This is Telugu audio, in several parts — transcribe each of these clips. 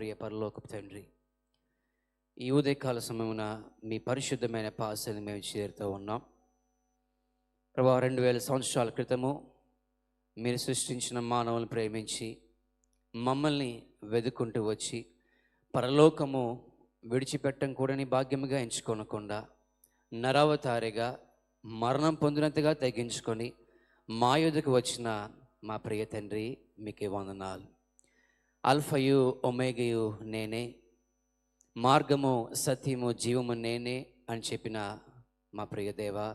ప్రియ పరలోకపు తండ్రి ఈ ఉదయకాల సమయమున మీ పరిశుద్ధమైన పాసని మేము చేరుతూ ఉన్నాం. ప్రభా రెండు వేల సంవత్సరాల క్రితము మీరు సృష్టించిన మానవులను ప్రేమించి మమ్మల్ని వెదుకుంటూ వచ్చి పరలోకము విడిచిపెట్టం కూడని భాగ్యముగా ఎంచుకొనకుండా నరావతారిగా మరణం పొందినంతగా తగ్గించుకొని మా యుద్ధకు వచ్చిన మా ప్రియ తండ్రి మీకే వందనాలు. అల్ఫయు ఒమేగయు నేనే. మార్గము సత్యము జీవము నేనే అని చెప్పిన మా ప్రియదేవ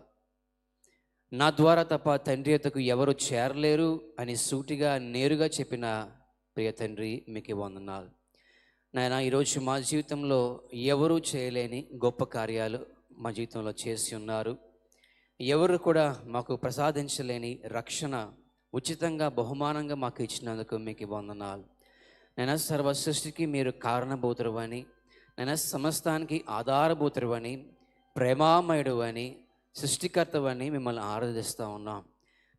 నా ద్వారా తప్ప తండ్రి అతకు ఎవరు చేరలేరు అని సూటిగా నేరుగా చెప్పిన ప్రియ తండ్రి మీకు వందనాలు. నాయన ఈరోజు మా జీవితంలో ఎవరూ చేయలేని గొప్ప కార్యాలు మా జీవితంలో చేసి ఉన్నారు. ఎవరు కూడా మాకు ప్రసాదించలేని రక్షణ ఉచితంగా బహుమానంగా మాకు ఇచ్చినందుకు మీకు వందనాలు. నేను సర్వ సృష్టికి మీరు కారణభూతుడు అని నేను సమస్తానికి ఆధారభూతుడు అని ప్రేమామయుడు అని సృష్టికర్తవని మిమ్మల్ని ఆరాధిస్తూ ఉన్నాం.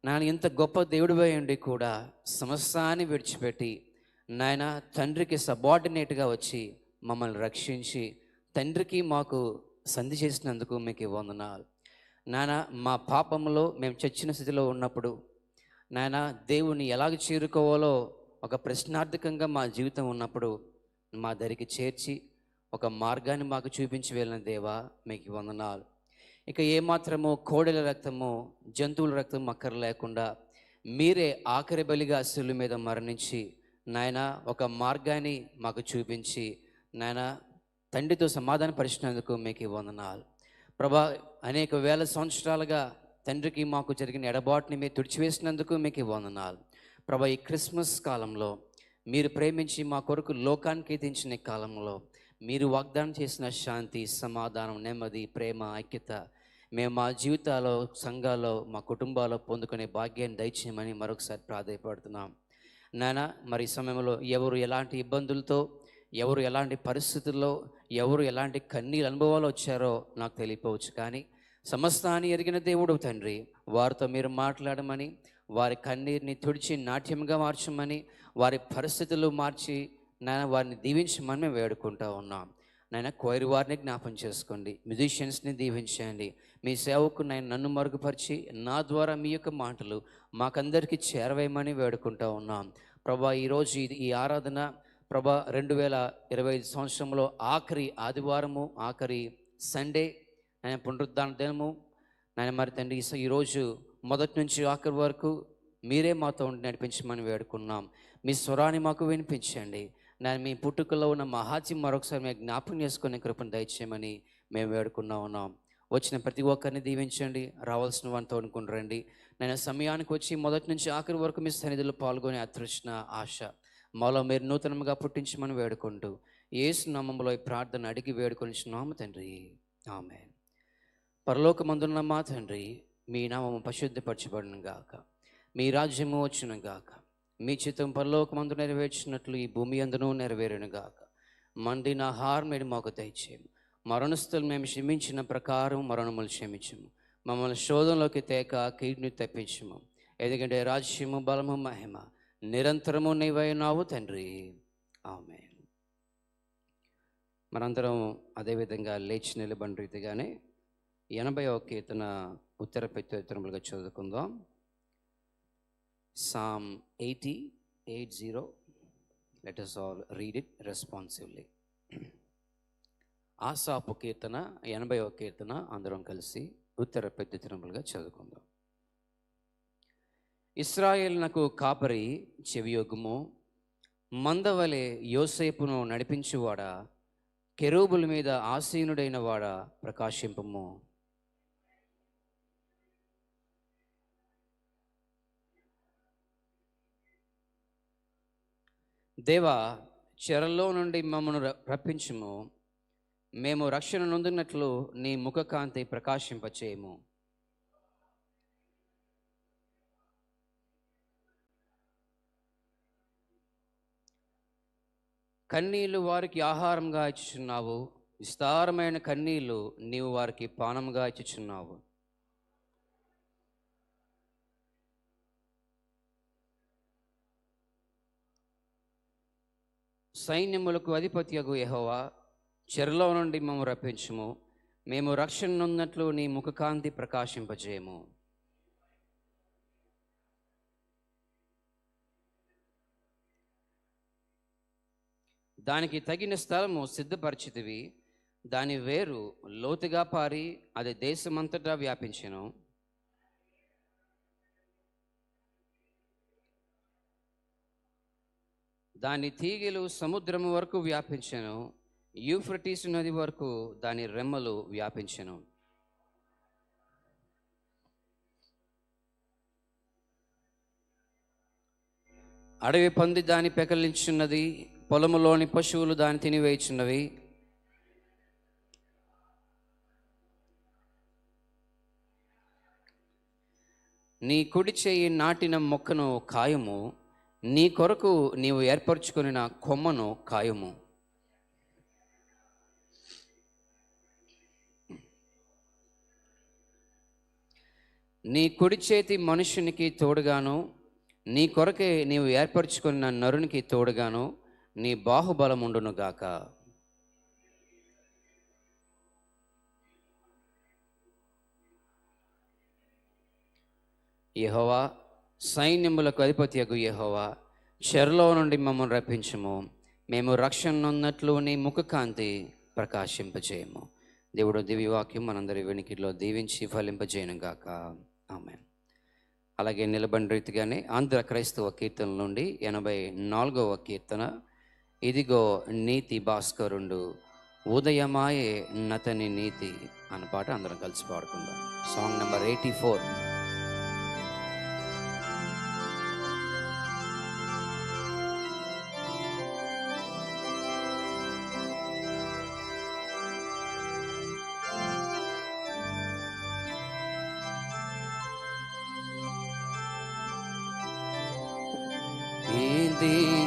నాయన ఇంత గొప్ప దేవుడు ఉండి కూడా సమస్తాన్ని విడిచిపెట్టి నాయన తండ్రికి సబార్డినేట్గా వచ్చి మమ్మల్ని రక్షించి తండ్రికి మాకు సంధి చేసినందుకు మీకు వందనాలు. నాయన మా పాపంలో మేము చచ్చిన స్థితిలో ఉన్నప్పుడు నాయన దేవుని ఎలాగ చేరుకోవాలో ఒక ప్రశ్నార్థకంగా మా జీవితం ఉన్నప్పుడు మా దరికి చేర్చి ఒక మార్గాన్ని మాకు చూపించి వెళ్ళిన దేవా మీకు వందనాలు. ఇక ఏమాత్రమో కోడెల రక్తము జంతువుల రక్తం అక్కర లేకుండా మీరే ఆఖరి బలిగా శిలు మీద మరణించి నాయన ఒక మార్గాన్ని మాకు చూపించి నాయన తండ్రితో సమాధాన పరిచినందుకు మీకు వందనాలు. ప్రభా అనేక వేల సంవత్సరాలుగా తండ్రికి మాకు జరిగిన ఎడబాటుని మీరు తుడిచివేసినందుకు మీకు వందనాలు. ప్రభా ఈ క్రిస్మస్ కాలంలో మీరు ప్రేమించి మా కొరకు లోకానికి తెంచిన కాలంలో మీరు వాగ్దానం చేసిన శాంతి సమాధానం నెమ్మది ప్రేమ ఐక్యత మేము మా జీవితాల్లో సంఘాల్లో మా కుటుంబాల్లో పొందుకునే భాగ్యాన్ని దయచేయమని మరొకసారి ప్రాధాయపడుతున్నాం. నాన్న మరి సమయంలో ఎవరు ఎలాంటి ఇబ్బందులతో ఎవరు ఎలాంటి పరిస్థితుల్లో ఎవరు ఎలాంటి కన్నీళ్ళ అనుభవాలు వచ్చారో నాకు తెలియపోవచ్చు కానీ సమస్తాన్ని ఎరిగిన దేవుడు తండ్రి వారితో మీరు మాట్లాడమని వారి కన్నీరుని తుడిచి నాట్యంగా మార్చమని వారి పరిస్థితులు మార్చి నాయన వారిని దీవించమని మేము వేడుకుంటా ఉన్నాం. నాయన కోయిరు వారిని జ్ఞాపం చేసుకోండి. మ్యూజిషియన్స్ని దీవించండి. మీ సేవకు నేను నన్ను మరుగుపరిచి నా ద్వారా మీ యొక్క మాటలు మాకందరికీ చేరవేయమని వేడుకుంటా ఉన్నాం. ప్రభా ఈరోజు ఇది ఈ ఆరాధన ప్రభా రెండు వేల ఇరవై ఐదు సంవత్సరంలో ఆఖరి ఆదివారము ఆఖరి సండే ఆయన పునరుద్ధాన దినము. నాయన మరి తండ్రి ఈరోజు మొదటి నుంచి ఆఖరి వరకు మీరే మాతో ఉండి నడిపించమని వేడుకున్నాం. మీ స్వరాన్ని మాకు వినిపించండి. నేను మీ పుట్టుకలో ఉన్న మహాత్యం మరొకసారి మేము జ్ఞాపకం చేసుకునే కృపను దయచేయమని మేము వేడుకున్నా ఉన్నాం. వచ్చిన ప్రతి ఒక్కరిని దీవించండి. రావాల్సిన వారిని తోడుకుని రండి. నేను సమయానికి వచ్చి మొదటి నుంచి ఆఖరి వరకు మీ సన్నిధిలో పాల్గొనే అదృష్ణ ఆశ మాలో మీరు నూతనంగా పుట్టించమని వేడుకుంటూ ఏసు నామంలో ఈ ప్రార్థన అడిగి వేడుకొనిచున్నాము తండ్రి. ఆమె పరలోకమందున్న మా తండ్రి మీ నామము పరిశుద్ధపరచబడిన గాక. మీ రాజ్యము వచ్చును గాక. మీ చిత్తం పరలోకమందు నెరవేర్చినట్లు ఈ భూమి అందును నెరవేరును గాక. మండిన ఆహారం మీరు మాకు దయచేయము. మరణస్థులు మేము క్షమించిన ప్రకారం మరణములు క్షమించము. మమ్మల్ని శోధంలోకి తేక కీడ్ని తప్పించము. ఎందుకంటే రాజ్యము బలము మహిమ నిరంతరము నీవైనావు తండ్రి. ఆమె మనందరం అదేవిధంగా లేచి నిలబడి రీతిగానే ఎనభై ఒక కీర్తన ఉత్తర ప్రత్యుత్తరములుగా చదువుకుందాం. Psalm eighty eight zero let us all read it responsively ఆసాపు కీర్తన ఎనభై ఒక కీర్తన అందరం కలిసి ఉత్తర ప్రత్యుత్తరములుగా చదువుకుందాం. ఇస్రాయేల్నకు కాపరి చెవియోగము మందవలే యోసేపును నడిపించువాడా కెరూబుల మీద ఆసీనుడైన వాడ ప్రకాశింపము. దేవా చెరలో నుండి మమ్మను ర- రప్పించుము. మేము రక్షణ నొందినట్లు నీ ముఖకాంతి ప్రకాశింపచేయము. కన్నీళ్ళు వారికి ఆహారంగా ఇచ్చుచున్నావు. విస్తారమైన కన్నీళ్ళు నీవు వారికి పానంగా ఇచ్చుచున్నావు. సైన్యములకు అధిపత్యగు యహోవా చెరలో నుండి మేము రప్పించుము. మేము రక్షణ ఉన్నట్లు నీ ముఖకాంతి ప్రకాశింపజేయము. దానికి తగిన స్థలము సిద్ధపరిచితివి. దాని వేరు లోతుగా పారి అది దేశమంతటా వ్యాపించెను. దాని తీగెలు సముద్రము వరకు వ్యాపించను యూఫ్రటీస్ నది వరకు దాని రెమ్మలు వ్యాపించను. అడవి పంది దాని పెకలించున్నది పొలములోని పశువులు దాని తినివేయుచున్నవి. నీ కుడి చేయి నాటిన మొక్కను కాయము నీ కొరకు నీవు ఏర్పరచుకున్న కొమ్మను కాయము. నీ కుడి చేతి మనుషునికి తోడుగాను నీ కొరకే నీవు ఏర్పరచుకున్న నరునికి తోడుగాను నీ బాహుబలముండును గాక యెహోవా సైన్యములకు అధిపతియగు యహోవా చెరలో నుండి మమ్మల్ని రప్పించము. మేము రక్షణ ఉన్నట్లు నీ ముఖకాంతి ప్రకాశింపజేయము దేవుడు దివ్యవాక్యం మనందరి వెనికిలో దీవించి ఫలింపజేయను గాక ఆమె అలాగే నిలబడిన రీతిగానే ఆంధ్ర క్రైస్తవ కీర్తన నుండి ఎనభై నాలుగవ కీర్తన ఇదిగో నీతి భాస్కరుండు ఉదయమాయే నతని నీతి అన్న పాట అందరం కలిసి పాడుకుందాం. Song number eighty four. ఇదిగో